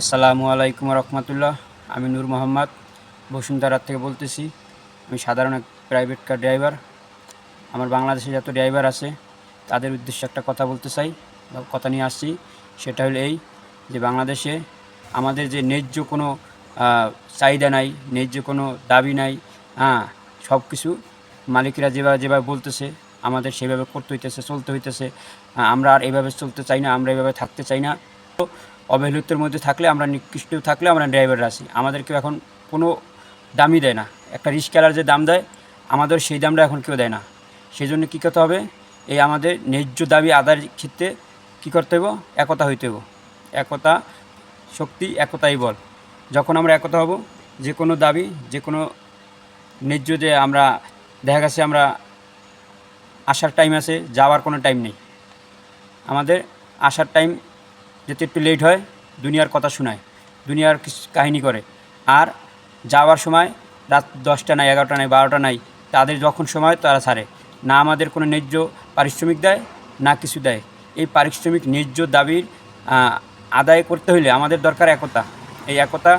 আসসালামু আলাইকুম রহমতুল্লাহ। আমি নূর মোহাম্মদ বসুন্ধরার থেকে বলতেছি। আমি সাধারণ এক প্রাইভেট কার ড্রাইভার আমার বাংলাদেশে যত ড্রাইভার আছে, তাদের উদ্দেশ্যে একটা কথা বলতে চাই। বা কথা নিয়ে আসছি, সেটা হলো এই যে বাংলাদেশে আমাদের যে ন্যায্য কোনো চাহিদা নাই, ন্যায্য কোনো দাবি নাই হ্যাঁ সব কিছু মালিকরা যেভাবে যেভাবে বলতেছে, আমাদের সেভাবে করতে হইতেছে, চলতে হইতেছে। আমরা আর এভাবে চলতে চাই না, আমরা এভাবে থাকতে চাই না। অবহেলিতের মধ্যে থাকলে আমরা নিকৃষ্ট থাকলে আমরা ড্রাইভাররা আছি। আমাদেরকে এখন কোনো দামই দেয় না। একটা রিক্সাওয়ালার যে দাম দেয়, আমাদের সেই দামটা এখন কেউ দেয় না। সেই জন্য কী করতে হবে? এই আমাদের ন্যায্য দাবি আদায়ের ক্ষেত্রে কী করতে হবে একতা হইতে হবে একতা শক্তি, একতাই বল। যখন আমরা একতা হব, যে কোনো দাবি, যে কোনো ন্যায্য যে আমরা, দেখা গেছে আমরা আসার টাইম আছে, যাওয়ার কোনো টাইম নেই। আমাদের আসার টাইম যাতে একটু লেট হয়, দুনিয়ার কথা শোনায়, দুনিয়ার কাহিনী করে। আর যাওয়ার সময় রাত দশটা নাই, এগারোটা নাই, বারোটা নাই, তাদের যখন সময় তারা ছাড়ে। না আমাদের কোনো ন্যায্য পারিশ্রমিক দেয়, না কিছু দেয়। এই পারিশ্রমিক ন্যায্য দাবির আদায় করতে হইলে আমাদের দরকার একতা। এই একতা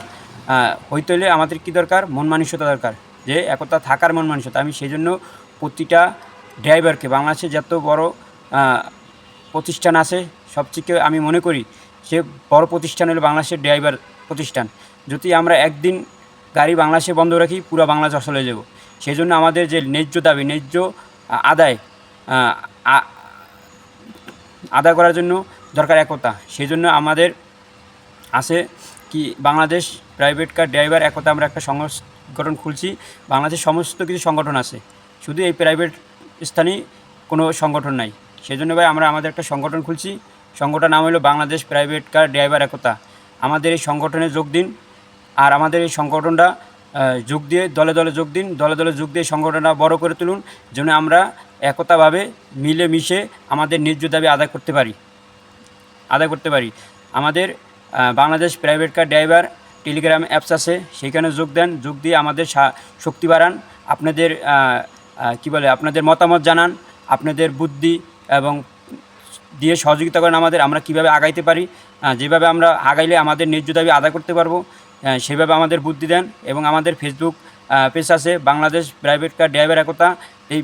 হইতে হলে আমাদের কি দরকার? মন মানসিকতা দরকার। যে একতা থাকার মন মানসিকতা। আমি সেই জন্য প্রতিটা ড্রাইভারকে বাংলাদেশে যত বড় প্রতিষ্ঠান আছে সবথেকে আমি মনে করি সে বড় প্রতিষ্ঠান হলো বাংলাদেশের ড্রাইভার প্রতিষ্ঠান। যদি আমরা একদিন গাড়ি বাংলাদেশে বন্ধ রাখি, পুরো বাংলাদেশ আসলে যাব। সেই জন্য আমাদের যে ন্যায্য দাবি, ন্যায্য আদায় আদায় করার জন্য দরকার একতা। সেই জন্য আমাদের আছে কি বাংলাদেশ প্রাইভেট কার ড্রাইভার একতা আমরা একটা সংগঠন খুলছি। বাংলাদেশের সমস্ত কিছু সংগঠন আছে। শুধু এই প্রাইভেট স্থানেই কোনো সংগঠন নাই। সেই জন্য ভাই আমরা আমাদের একটা সংগঠন খুলছি। সংগঠন নাম হলো বাংলাদেশ প্রাইভেট কার ড্রাইভার একতা। আমাদের এই সংগঠনে যোগ দিন। আর আমাদের এই সংগঠনটা যোগ দিয়ে, দলে দলে যোগ দিন। দলে দলে যোগ দিয়ে সংগঠনটা বড় করে তুলুন, যেন আমরা একতাভাবে মিলে মিশে আমাদের ন্যায্য দাবি আদায় করতে পারি। আদায় করতে পারি। আমাদের Bangladesh private car driver Telegram apps আছে সেইখানে যোগ দেন। যোগ দিয়ে আমাদের শক্তি বাড়ান। আপনাদের কি বলে, আপনাদের মতামত জানান। আপনাদের বুদ্ধি এবং দিয়ে সহযোগিতা করেন আমাদের, আমরা কীভাবে আগাইতে পারি যেভাবে আমরা আগাইলে আমাদের ন্যায্য দাবি আদায় করতে পারব সেভাবে আমাদের বুদ্ধি দেন এবং আমাদের ফেসবুক পেজ আছে, বাংলাদেশ প্রাইভেট কার ড্রাইভার একতা। এই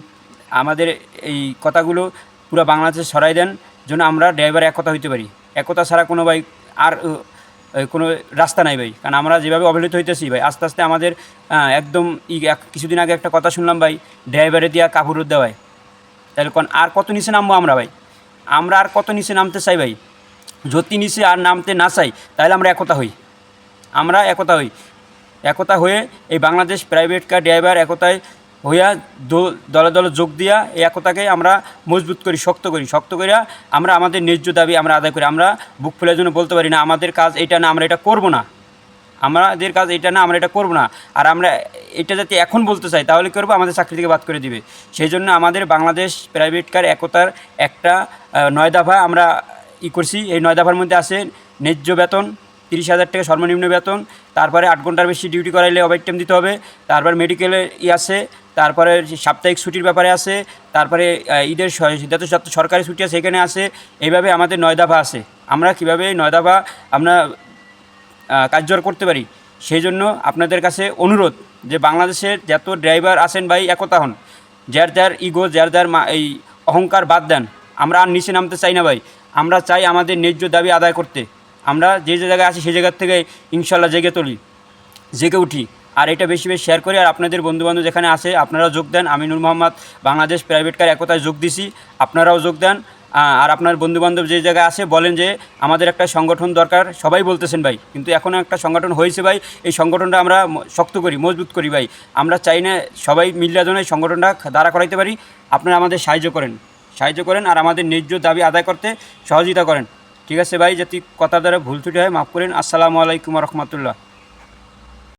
আমাদের এই কথাগুলো পুরো বাংলাদেশে সরাই দেন, যেন আমরা ড্রাইভার একতা হইতে পারি। একতা ছাড়া কোনো ভাই আর কোনো রাস্তা নাই ভাই। কারণ আমরা যেভাবে অবহেলিত হইতেছি ভাই, আস্তে আস্তে আমাদের একদম কিছুদিন আগে একটা কথা শুনলাম ভাই ড্রাইভারে দিয়া কাপড় দেওয়ায়। তাহলে কোন আর কত নিচে নামবো আমরা ভাই? আমরা আর কত নিচে নামতে চাই ভাই? যদি নিচে আর নামতে না চাই, তাহলে আমরা একতা হই। আমরা একতা হই। একতা হয়ে এই বাংলাদেশ প্রাইভেট কার ড্রাইভার একতায় হইয়া দলে দলে যোগ দিয়া এই একতাকে আমরা মজবুত করি, শক্ত করি। শক্ত করিয়া আমরা আমাদের ন্যায্য দাবি আমরা আদায় করি। আমরা বুক ফেলার জন্য বলতে পারি না, আমাদের কাজ এটা না, আমরা এটা করব না। আমাদের কাজ এটা না, আমরা এটা করব না। আর আমরা এটা যাতে এখন বলতে চাই, তাহলে করব? আমাদের চাকরি থেকে বাদ করে দিবে। সেই জন্য আমাদের বাংলাদেশ প্রাইভেট কার একতার একটা নয় দফা আমরা ই করছি। এই নয় দফার মধ্যে আছে ন্যায্য বেতন, তিরিশ হাজার টাকা সর্বনিম্ন বেতন, তারপরে আট ঘণ্টার বেশি ডিউটি করাইলে ওভার টাইম দিতে হবে, তারপর মেডিকেলে ই আছে, তারপরে সাপ্তাহিক ছুটির ব্যাপারে আছে, তারপরে ঈদের যত সরকারি ছুটি আছে সেখানে আছে, এইভাবে আমাদের নয় দফা আছে। আমরা কীভাবে নয় দফা আমরা কার্যকর করতে পারি। সেই জন্য আপনাদের কাছে অনুরোধ যে বাংলাদেশের যত ড্রাইভার আছেন ভাই একতা হন। যার যার ইগো যার যার এই অহংকার বাদ দেন। আমরা আর নিচে নামতে চাই না ভাই। আমরা চাই আমাদের ন্যায্য দাবি আদায় করতে। আমরা যে যে জায়গায় আছি সেই জায়গার থেকে ইনশাল্লাহ জেগে তুলি, জেগে উঠি। আর এটা বেশি বেশি শেয়ার করি। আর আপনাদের বন্ধুবান্ধব যেখানে আছে, আপনারাও যোগ দেন। আমি নূর মোহাম্মদ বাংলাদেশ প্রাইভেট কার একতায় যোগ দিছি। আপনারাও যোগ দেন। আর আপনার বন্ধুবান্ধব যে জায়গায় আছে, বলেন যে আমাদের একটা সংগঠন দরকার। সবাই বলতেছেন ভাই, কিন্তু এখনও একটা সংগঠন হয়েছে ভাই। এই সংগঠনটা আমরা শক্ত করি, মজবুত করি ভাই। আমরা চাই না সবাই মিল্লা যেন এই সংগঠনটা দাঁড়া করাইতে পারি। আপনারা আমাদের সাহায্য করেন। সাহায্য করেন আর আমাদের ন্যায্য দাবি আদায় করতে সহযোগিতা করেন। ঠিক আছে ভাই, যদি কথা দ্বারা ভুল ত্রুটি হয়, মাফ করেন। আসসালামু আলাইকুম রহমতুল্লাহ।